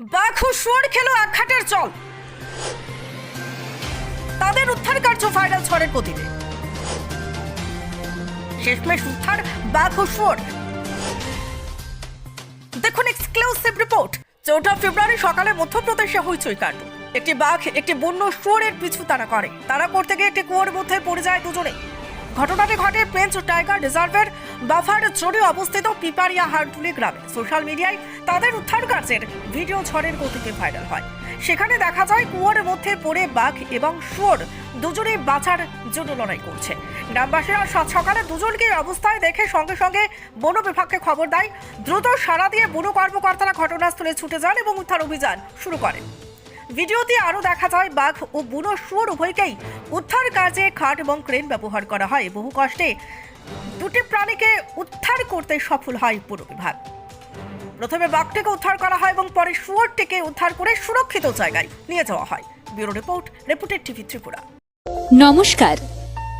বাঘু শুয়োর খেলো এক খাটের জল তাদের উদ্ধার কার্য ভাইরাল ঝড়ের গতিতে শেষমেশ উদ্ধার বাঘ ও দেখুন এক্সক্লুসিভ রিপোর্ট চৌঠা ফেব্রুয়ারি সকালে মধ্যপ্রদেশে হইচই কাণ্ড। একটি বাঘ, একটি বন্য শুয়োরের পিছু তারা করে। তারা করতে গিয়ে একটি কুয়োর মধ্যে পড়ে যায় দুজনে। ঘটনাটি ঘটে পেঞ্চ টাইগার রিজার্ভের বাফার জোরে অবস্থিত পিপারিয়া হারটুলি গ্রামে। সোশ্যাল মিডিয়ায় তাদের উদ্ধার কার্যের ভিডিও ঝড়ের গতিতে ভাইরাল হয়। সেখানে দেখা যায়, কুয়োর মধ্যে পড়ে বাঘ এবং শুয়োর দুজনে বাঁচার জন্য লড়াই করছে। গ্রামবাসীরা সাত সকালে দুজনকে অবস্থায় দেখে সঙ্গে সঙ্গে বন বিভাগকে খবর দেয়, দ্রুত সারা দিয়ে বন কর্মকর্তারা ঘটনাস্থলে ছুটে যান এবং উদ্ধার অভিযান শুরু করেন। ভিডিওতে আরও দেখা যায়, বাঘ ও বুনো শুয়োর উভয়কেই উদ্ধার কাজে খাট এবং ক্রেন ব্যবহার করা হয়। বহু কষ্টে দুটি প্রাণীকে উদ্ধার করতে সফল হয় পুরো বিভাগ। প্রথমে বাঘটিকে উদ্ধার করা হয় এবং পরে শুয়োরটিকে উদ্ধার করে সুরক্ষিত জায়গায় নিয়ে যাওয়া হয়। Bureau report reported TV Tripura. নমস্কার